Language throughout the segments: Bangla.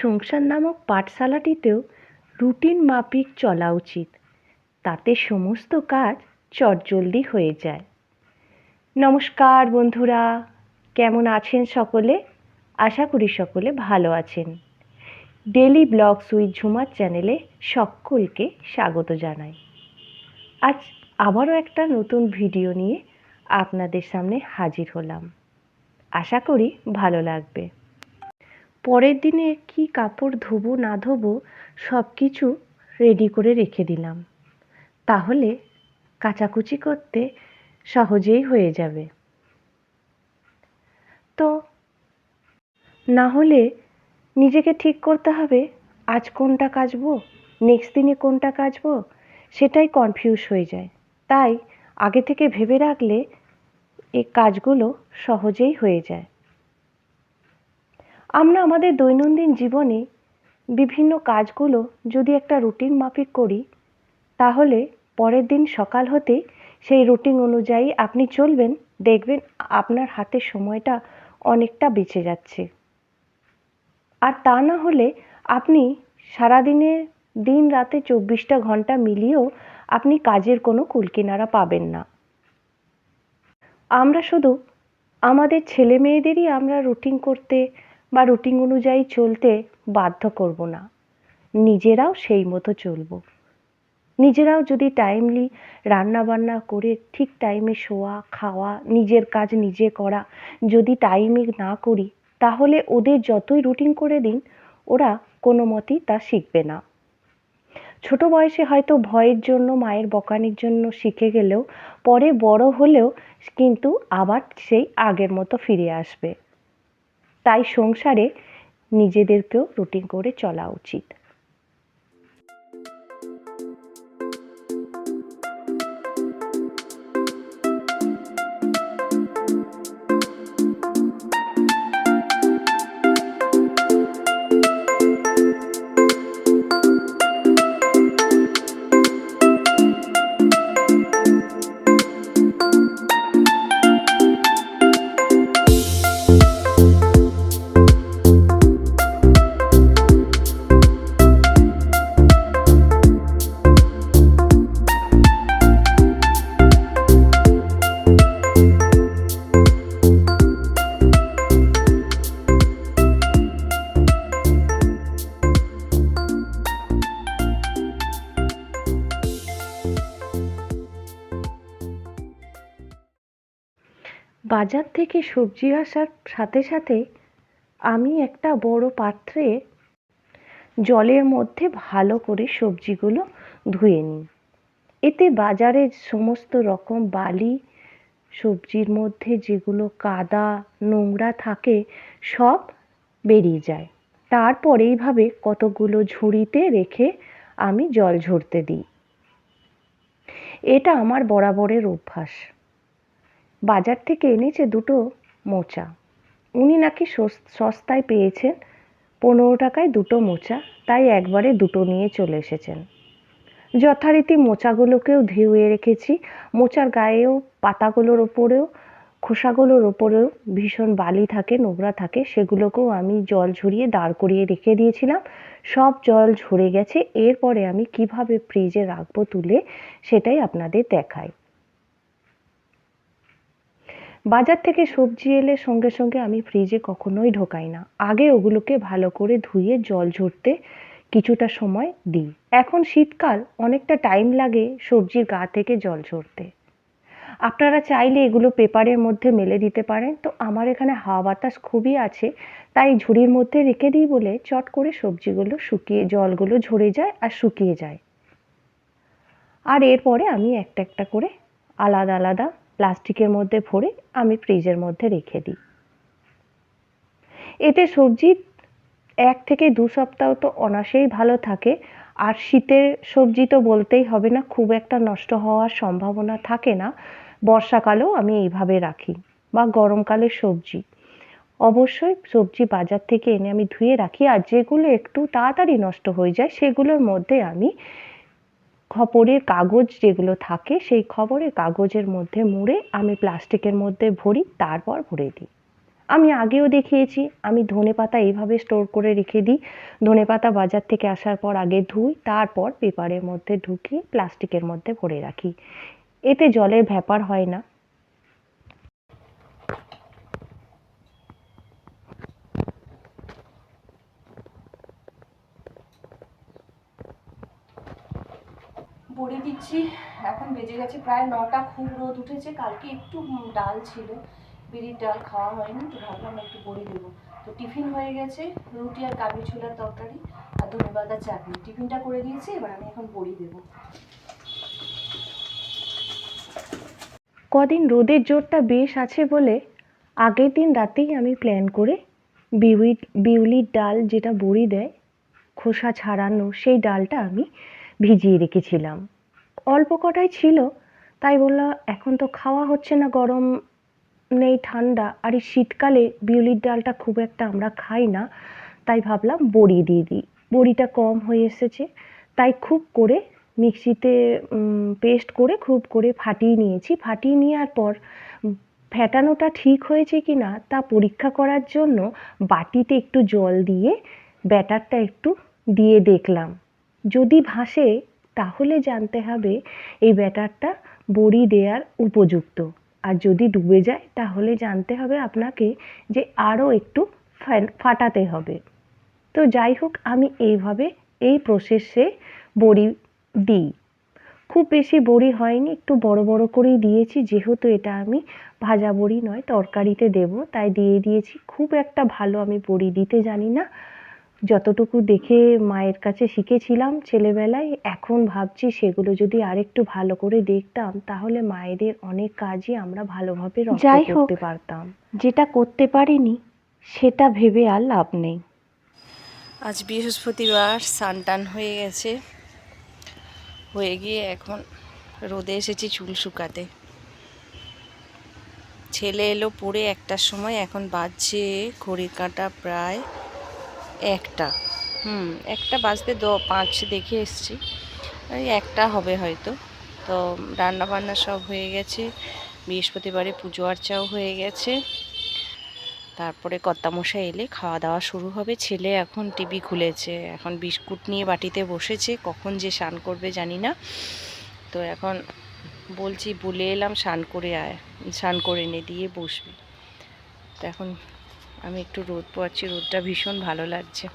সংসার নামক পাঠশালাটিতেও রুটিন মাফিক চলা উচিত। তাতে সমস্ত কাজ চটজলদি হয়ে যায়। নমস্কার বন্ধুরা, কেমন আছেন সকলে? আশা করি সকলে ভালো আছেন। ডেলি ব্লগস উইথ ঝুমার চ্যানেলে সকলকে স্বাগত জানাই। আজ আবারও একটা নতুন ভিডিও নিয়ে আপনাদের সামনে হাজির হলাম। আশা করি ভালো লাগবে। পরের দিনে কি কাপড় ধোবো, না ধোবো সব কিছু রেডি করে রেখে দিলাম। তাহলে কাচাকুচি করতে সহজেই হয়ে যাবে। তো না হলে নিজেকে ঠিক করতে হবে, আজ কোনটা কাচবো নেক্সট দিনে কোনটা কাচবো, সেটাই কনফিউজ হয়ে যায়। তাই আগে থেকে ভেবে রাখলে এই কাজগুলো সহজেই হয়ে যায়। আমরা আমাদের দৈনন্দিন জীবনে বিভিন্ন কাজগুলো যদি একটা রুটিন মাফিক করি, তাহলে পরের দিন সকাল হতেই সেই রুটিন অনুযায়ী আপনি চলবেন, দেখবেন আপনার হাতে সময়টা অনেকটা বেঁচে যাচ্ছে। আর তা না হলে আপনি সারাদিনে দিন রাতে চব্বিশটা ঘণ্টা মিলিয়েও আপনি কাজের কোনো কুলকিনারা পাবেন না। আমরা শুধু আমাদের ছেলে মেয়েদেরই আমরা রুটিন করতে বা রুটিন অনুযায়ী চলতে বাধ্য করব না। নিজেরাও সেই মতো চলবো। নিজেরাও যদি টাইমলি রান্না বান্না করে ঠিক টাইমে শোয়া, খাওয়া, নিজের কাজ নিজে করা যদি টাইমে না করি, তাহলে ওদের যতই রুটিন করে দিন, ওরা কোনো মতেই তা শিখবে না। ছোট বয়সে হয়তো ভয়ের জন্য, মায়ের বকানির জন্য শিখে গেলেও, পরে বড় হলেও কিন্তু আবার সেই আগের মতো ফিরে আসবে। তাই সংসারে নিজেদেরকেও রুটিন করে চলা উচিত। বাজার থেকে সবজি আসার সাথে সাথে আমি একটা বড় পাত্রে জলের মধ্যে ভালো করে সবজিগুলো ধুয়ে নিই। এতে বাজারের সমস্ত রকম বালি, সবজির মধ্যে যেগুলো কাদা, নোংরা থাকে, সব বেরিয়ে যায়। তারপর এইভাবে কতগুলো ঝুড়িতে রেখে আমি জল ঝরতে দিই। এটা আমার বরাবরের অভ্যাস। বাজার থেকে এনেছে দুটো মোচা। উনি নাকি সস্তায় পেয়েছেন পনেরো টাকায় দুটো মোচা, তাই একবারে দুটো নিয়ে চলে এসেছেন। যথারীতি মোচাগুলোকেও ধুয়ে রেখেছি। মোচার গায়েও, পাতাগুলোর ওপরেও, খোসাগুলোর ওপরেও ভীষণ বালি থাকে, নোংরা থাকে, সেগুলোকেও আমি জল ঝরিয়ে দাঁড় করিয়ে রেখে দিয়েছিলাম। সব জল ঝরে গেছে। এরপরে আমি কীভাবে ফ্রিজে রাখব তুলে সেটাই আপনাদের দেখাই। বাজার থেকে সবজি এলে সঙ্গে সঙ্গে আমি ফ্রিজে কখনোই ঢোকাই না। আগে ওগুলোকে ভালো করে ধুয়ে জল ঝরতে কিছুটা সময় দিই। এখন শীতকাল, অনেকটা টাইম লাগে সবজির গা থেকে জল ঝরতে। আপনারা চাইলে এগুলো পেপারের মধ্যে মেলে দিতে পারেন। তো আমার এখানে হাওয়া বাতাস খুবই আছে, তাই ঝুড়ির মধ্যে রেখে দিই বলে চট করে সবজিগুলো শুকিয়ে, জলগুলো ঝরে যায় আর শুকিয়ে যায়। আর এরপরে আমি একটা একটা করে আলাদা আলাদা প্লাস্টিকের মধ্যে ভরে আমি ফ্রিজের মধ্যে রেখে দিই। এতে সবজি এক থেকে দু সপ্তাহ তো অনাসেই ভালো থাকে, আর শীতের সবজি তো বলতেই হবে না, খুব একটা নষ্ট হওয়ার সম্ভাবনা থাকে না। বর্ষাকালেও আমি এইভাবে রাখি, বা গরমকালের সবজি। অবশ্যই সবজি বাজার থেকে এনে আমি ধুয়ে রাখি, আর যেগুলো একটু তাড়াতাড়ি নষ্ট হয়ে যায়, সেগুলোর মধ্যে আমি খবরের কাগজ যেগুলো থাকে, সেই খবরের কাগজের মধ্যে মুড়ে আমি প্লাস্টিকের মধ্যে ভরি, তারপর ভরে দিই। আমি আগেও দেখিয়েছি, আমি ধনে পাতা এইভাবে স্টোর করে রেখে দিই। ধনে পাতা বাজার থেকে আসার পর আগে ধুই, তারপর পেপারের মধ্যে ঢুকিয়ে প্লাস্টিকের মধ্যে ভরে রাখি। এতে জলের ব্যাপার হয় না। বড়ি দিচ্ছি। এখন বেজে গেছে প্রায় নটা, খুব রোদ উঠেছে। কালকে একটু ডাল ছিল। বিড়ির ডাল খাওয়া হয়নি, তো ভাবলাম একটু বড়ি দেবো। তো টিফিন হয়ে গেছে, রুটি আর কাবলি ছোলার তরকারি আর ধনেপাতার চাটনি। টিফিনটা করে দিয়েছি, এবার আমি এখন বড়ি দেবো। কদিন রোদের জোরটা বেশ আছে বলে আগের দিন রাতেই আমি প্ল্যান করে বিউলি বিউলির ডাল যেটা বড়ি দেয়, খোসা ছাড়ানো, সেই ডালটা আমি ভিজিয়ে রেখেছিলাম। অল্প কটাই ছিল, তাই বললাম এখন তো খাওয়া হচ্ছে না, গরম নেই, ঠান্ডা। আর এই শীতকালে বিউলির ডালটা খুব একটা আমরা খাই না, তাই ভাবলাম বড়ি দিয়ে দিই। বড়িটা কম হয়ে এসেছে, তাই খুব করে মিক্সিতে পেস্ট করে খুব করে ফাটিয়ে নিয়েছি। ফাটিয়ে নেওয়ার পর ফ্যাটানোটা ঠিক হয়েছে কি না, তা পরীক্ষা করার জন্য বাটিতে একটু জল দিয়ে ব্যাটারটা একটু দিয়ে দেখলাম। যদি ভাসে তাহলে জানতে হবে এই ব্যাটারটা বড়ি দেওয়ার উপযুক্ত। আর যদি ডুবে যায়, তাহলে জানতে হবে আপনাকে যে আরও একটু ফাটাতে হবে। তো যাই হোক, আমি এইভাবে এই প্রসেসে বড়ি দিই। খুব বেশি বড়ি হয়নি, একটু বড় বড় করেই দিয়েছি, যেহেতু এটা আমি ভাজা বড়ি নয়, তরকারিতে দেব, তাই দিয়ে দিয়েছি। খুব একটা ভালো আমি বড়ি দিতে জানি না। যতটুকু দেখে মায়ের কাছে শিখেছিলাম ছেলেবেলায় এখন ভাবছি সেগুলো যদি আরেকটু ভালো করে দেখতাম তাহলে মায়েদের অনেক কাজই আমরা ভালোভাবে রপ্ত যাই হোক, করতে পারতাম। যেটা করতে পারিনি সেটা ভেবে আর লাভ নেই। আজ বৃহস্পতিবার স্নান টান হয়ে গেছে। হয়ে গিয়ে এখন রোদে এসেছি চুল শুকাতে। ছেলে এলো পড়ে একটার সময় এখন বাজছে ঘড়ির কাঁটা প্রায় একটা। হুম, একটা বাজতে দ, পাঁচ দেখে এসছি। ওই একটা হবে হয়তো। তো রান্না বান্না সব হয়ে গেছে। বৃহস্পতিবারে পুজো আর্চাও হয়ে গেছে। তারপরে কর্তামশাই এলে খাওয়া দাওয়া শুরু হবে। ছেলে এখন টিভি খুলেছে। এখন বিস্কুট নিয়ে বাটিতে বসেছে। কখন যে স্নান করবে জানি না। তো এখন বলছি, বলে এলাম, স্নান করে আয়। স্নান করে নে, দিয়ে বসবি। তো এখন আমি একটু রোদ পোয়াচ্ছি, রোদটা ভীষণ ভালো লাগছে।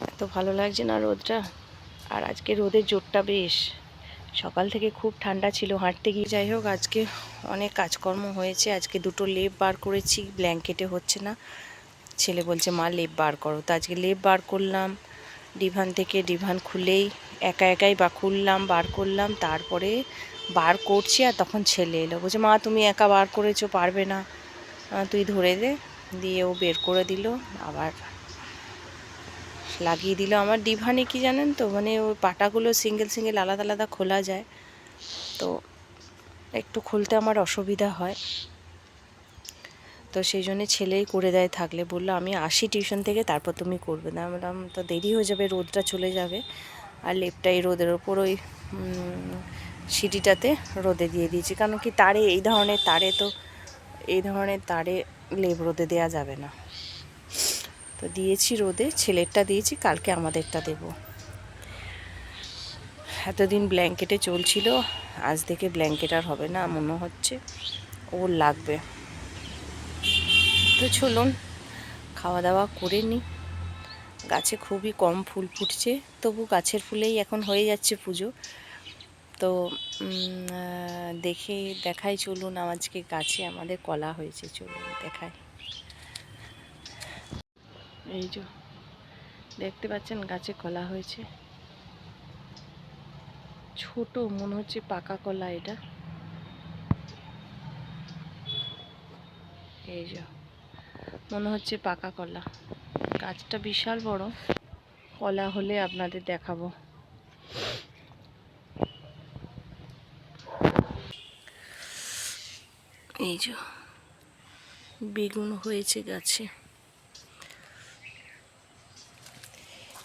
এত ভালো লাগছে না রোদটা? আর আজকে রোদের জোরটা বেশ। সকাল থেকে খুব ঠান্ডা ছিল, হাঁটতে গিয়ে যাই হোক, আজকে অনেক কাজকর্ম হয়েছে। আজকে দুটো লেপ বার করেছি, ব্ল্যাঙ্কেটে হচ্ছে না। ছেলে বলছে, মা, লেপ বার করো। তো আজকে লেপ বার করলাম, ডিভান থেকে ডিভান খুলেই একা একাই বা খুললাম, বার করলাম। তারপরে বার করছি আর তখন ছেলে এলো। বলছে, মা, তুমি একা বার করেছ, পারবে না। তুই ধরে দে দিয়ে ও বের করে দিল আবার লাগিয়ে দিল। আমার ডিভানে কি জানেন তো মানে ওই পাটাগুলো সিঙ্গেল সিঙ্গেল আলাদা আলাদা খোলা যায় তো একটু খুলতে আমার অসুবিধা হয়। তো সেই জন্য ছেলেই করে দেয় থাকলে। বলল আমি আসি টিউশন থেকে তারপর তুমি করবে। না বললাম তো দেরি হয়ে যাবে রোদটা চলে যাবে। আর লেপটা এই রোদের ওপর ওই উম, সিঁড়িটাতে রোদে দিয়ে দিয়েছি। কারণ কি তারে এই ধরনের তারে তো এই ধরনের তারে লেপ রোদে দেওয়া যাবে না। তো দিয়েছি রোদে, ছেলেরটা দিয়েছি, কালকে আমাদেরটা দেব। এতদিন ব্ল্যাঙ্কেটে চলছিল, আজ থেকে ব্ল্যাঙ্কেট আর হবে না, মনে হচ্ছে। ওর লাগবে। তো চলুন খাওয়া দাওয়া করে নিই। গাছে খুবই কম ফুল ফুটছে, তবু গাছের ফুলেই এখন হয়ে যাচ্ছে পুজো। তো দেখে, দেখাই চলুন আজকে গাছে আমাদের কলা হয়েছে, চলুন দেখাই। এই যে, দেখতে পাচ্ছেন গাছে কলা হয়েছে। ছোট, মনে হচ্ছে পাকা কলা এটা। এই যে, মনে হচ্ছে পাকা কলা। গাছটা বিশাল বড়। কলা হলে আপনাদের দেখাবো। এই যে, বেগুন হয়েছে গাছে।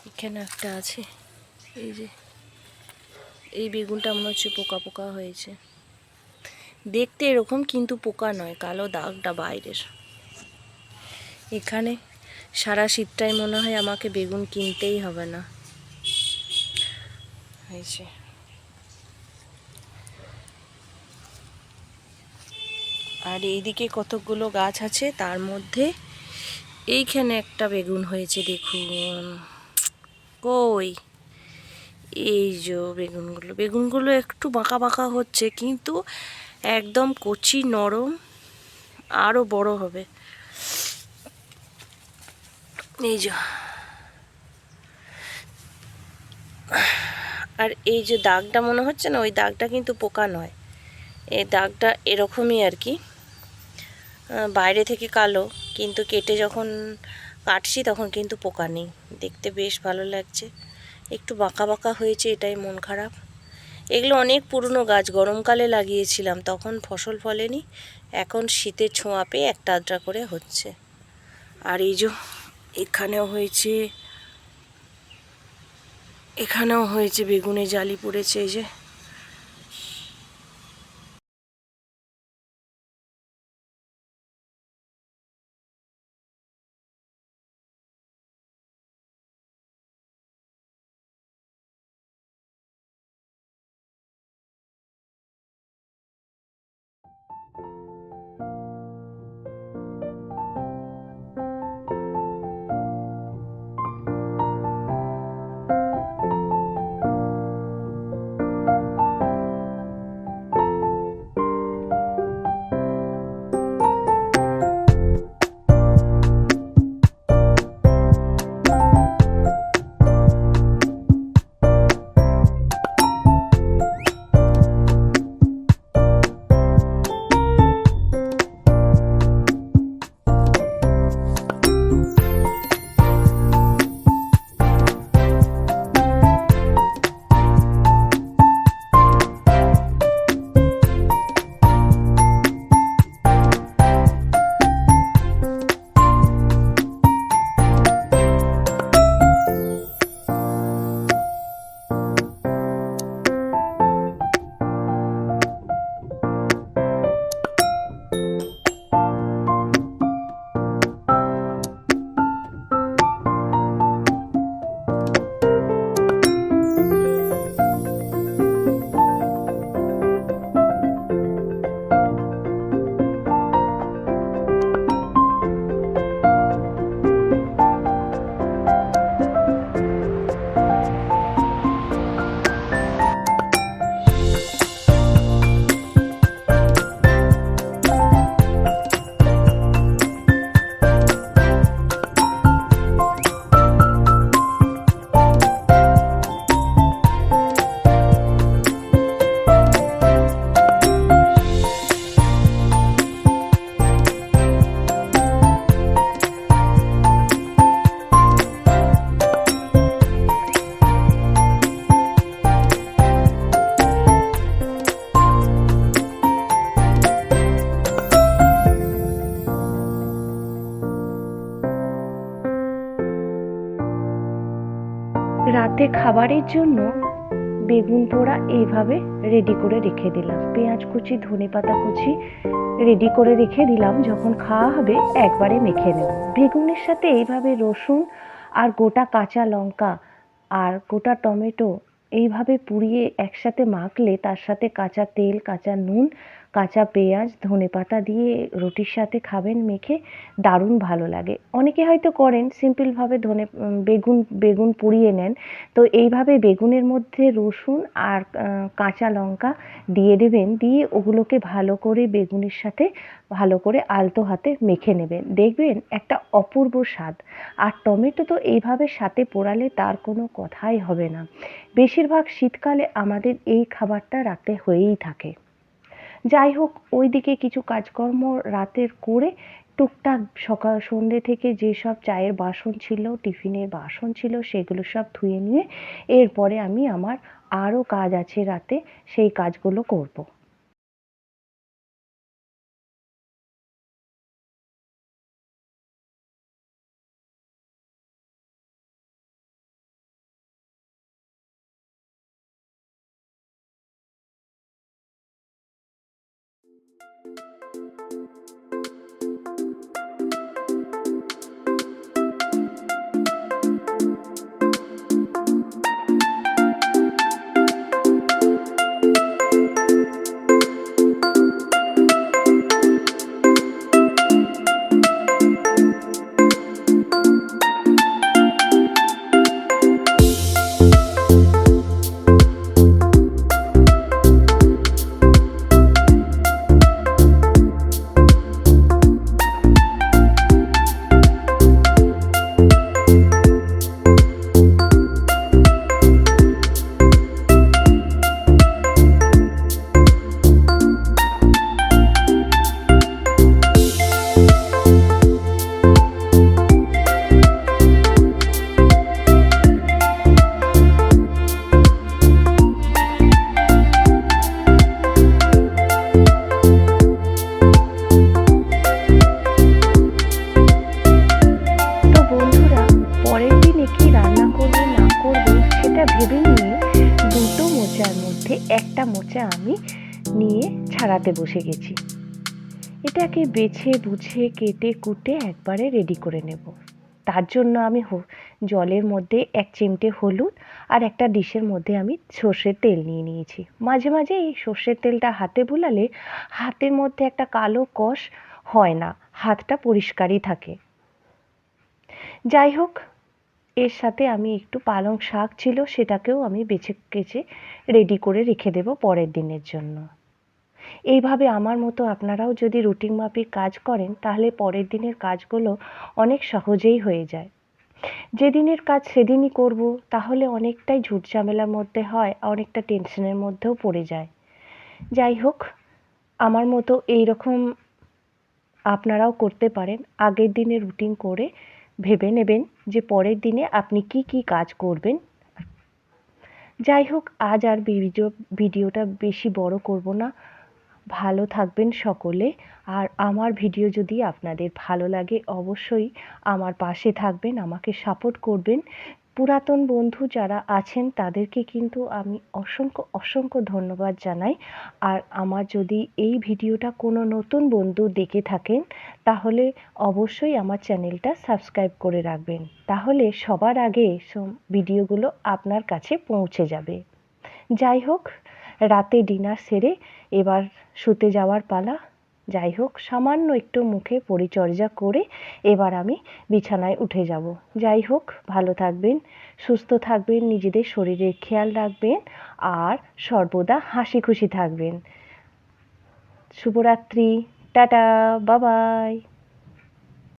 এখানে একটা আছে, এই যে, এই বেগুনটা মনে হচ্ছে পোকা পোকা হয়েছে। দেখতে এরকম কিন্তু পোকা নয়, কালো দাগটা বাইরের। এখানে সারা শীতটাই মনে হয় আমাকে বেগুন কিনতেই হবে না। হয়েছে আর এইদিকে কতকগুলো গাছ আছে, তার মধ্যে এইখানে একটা বেগুন হয়েছে, দেখুন। কই? এই যে বেগুনগুলো। বেগুনগুলো একটু বাঁকা বাঁকা হচ্ছে, কিন্তু একদম কচি, নরম আরও বড় হবে। এই যে। আর এই যে দাগটা মনে হচ্ছে না? ওই দাগটা কিন্তু পোকা নয়। এই দাগটা এরকমই আর কি। বাইরে থেকে কালো, কিন্তু কেটে যখন কাটছি তখন কিন্তু পোকা নেই। দেখতে বেশ ভালো লাগছে। একটু বাঁকা বাঁকা হয়েছে, এটাই মন খারাপ। এগুলো অনেক পুরনো গাছ, গরমকালে লাগিয়েছিলাম, তখন ফসল ফলেনি। এখন শীতের ছোঁয়া পেয়ে একটা আধটা করে হচ্ছে। আর এই যে এখানেও হয়েছে এখানেও হয়েছে, বেগুনে জালি পড়েছে, এই যে খাবারের জন্য বেগুন পোড়া এইভাবে রেডি করে রেখে দিলাম। পেঁয়াজ কুচি, ধনে পাতা কুচি রেডি করে রেখে দিলাম। যখন খাওয়া হবে একবারে মেখে নেব। বেগুনের সাথে এইভাবে রসুন আর গোটা কাঁচা লঙ্কা আর গোটা টমেটো এইভাবে পুড়িয়ে একসাথে মাখলে তার সাথে কাঁচা তেল, কাঁচা নুন কাঁচা পেঁয়াজ, ধনে পাতা দিয়ে রুটির সাথে খাবেন, মেখে দারুণ ভালো লাগে। অনেকে হয়তো করেন সিম্পলভাবে ধনে বেগুন বেগুন পুড়িয়ে নেন। তো এইভাবে বেগুনের মধ্যে রসুন আর কাঁচা লঙ্কা দিয়ে দেবেন, দিয়ে ওগুলোকে ভালো করে বেগুনের সাথে ভালো করে আলতো হাতে মেখে নেবেন। দেখবেন একটা অপূর্ব স্বাদ। আর টমেটো তো এইভাবে সাথে পোড়ালে তার কোনো কথাই হবে না। বেশিরভাগ শীতকালে আমাদের এই খাবারটা রাতে হয়েই থাকে। যাই হোক ওইদিকে কিছু কাজকর্ম রাতের করে টুকটাক সকাল সন্ধ্যে থেকে যেসব চায়ের বাসন ছিল, টিফিনের বাসন ছিল, সেগুলো সব ধুয়ে নিয়ে এরপরে আমি আমার আরও কাজ আছে রাতে, সেই কাজগুলো করব। বসে গেছি। এটাকে বেছে বুঝে কেটে কুটে একবারে রেডি করে নেব। তার জন্য আমি জলের মধ্যে এক চিমটে হলুদ আর একটা ডিশের মধ্যে আমি সর্ষের তেল নিয়ে নিয়েছি। মাঝে মাঝে এই সর্ষের তেলটা হাতে বুলালে হাতের মধ্যে একটা কালো কষ হয় না, হাতটা পরিষ্কারই থাকে। যাই হোক, এর সাথে আমি একটু পালং শাক ছিল, সেটাকেও আমি বেছে কেচে রেডি করে রেখে দেব পরের দিনের জন্য। এইভাবে আমার মতো আপনারাও যদি রুটিন মাফিক কাজ করেন, তাহলে পরের দিনের কাজগুলো অনেক সহজেই হয়ে যায়। যেদিনের কাজ সেদিনই করব, তাহলে অনেকটাই ঝুট ঝামেলার মধ্যে হয়, অনেকটা টেনশনের মধ্যেও পড়ে যায়। যাই হোক, আমার মতো এই রকম আপনারাও করতে পারেন। আগের দিনে রুটিন করে ভেবে নেবেন যে পরের দিনে আপনি কি কি কাজ করবেন। যাই হোক, আজ আর ভিডিও, ভিডিওটা বেশি বড় করব না। ভালো থাকবেন সকলে। আর আমার ভিডিও যদি আপনাদের ভালো লাগে, অবশ্যই আমার পাশে থাকবেন, আমাকে সাপোর্ট করবেন। পুরাতন বন্ধু যারা আছেন, তাদেরকে কিন্তু আমি অসংখ্য অসংখ্য ধন্যবাদ জানাই। আর আমার যদি এই ভিডিওটা কোনো নতুন বন্ধু দেখে থাকেন, তাহলে অবশ্যই আমার চ্যানেলটা সাবস্ক্রাইব করে রাখবেন। তাহলে সবার আগে ভিডিওগুলো আপনার কাছে পৌঁছে যাবে। যাই হোক রাতে ডিনার সেরে এবার শুতে যাওয়ার পালা। যাই হোক, সামান্য একটু মুখে পরিচর্যা করে এবার আমি বিছানায় উঠে যাব। যাই হোক, ভালো থাকবেন, সুস্থ থাকবেন, নিজেদের শরীরের খেয়াল রাখবেন আর সর্বদা হাসি খুশি থাকবেন। শুভরাত্রি, টাটা, বাবাই।